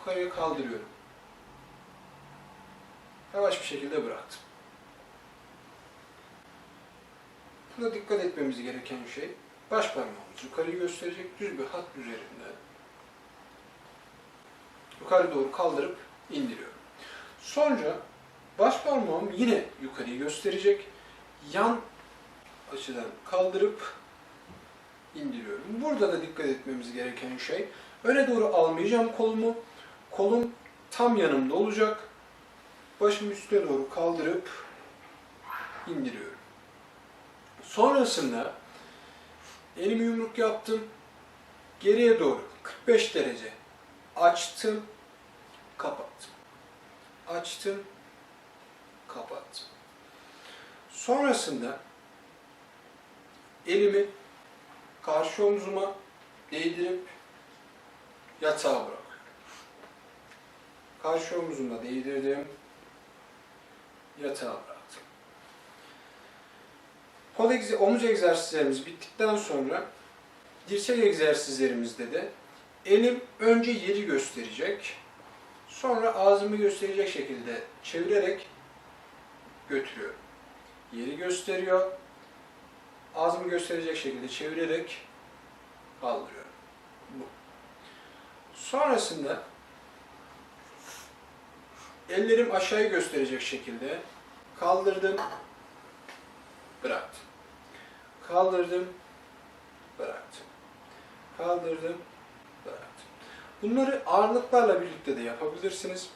yukarıya kaldırıyorum. Yavaş bir şekilde bıraktım. Burada dikkat etmemiz gereken şey baş parmağımız yukarıyı gösterecek düz bir hat üzerinde yukarı doğru kaldırıp indiriyorum. Sonra baş parmağım yine yukarıyı gösterecek yan açıdan kaldırıp indiriyorum. Burada da dikkat etmemiz gereken şey öne doğru almayacağım kolumu. Kolum tam yanımda olacak. Başımı üstüne doğru kaldırıp indiriyorum. Sonrasında elimi yumruk yaptım. Geriye doğru 45 derece açtım, kapattım. Açtım, kapattım. Sonrasında elimi karşı omzuma değdirip yatağa bırakıyorum. Karşı omzumla değdirdim, yatağa bıraktım. Kol egze- omuz egzersizlerimiz bittikten sonra dirsek egzersizlerimizde de elim önce yeri gösterecek, sonra ağzımı gösterecek şekilde çevirerek götürüyorum. Yeri gösteriyor, ağzımı gösterecek şekilde çevirerek kaldırıyorum. Bu. Sonrasında ellerim aşağıyı gösterecek şekilde kaldırdım, bıraktım. Kaldırdım, bıraktım. Kaldırdım, bıraktım. Bunları ağırlıklarla birlikte de yapabilirsiniz.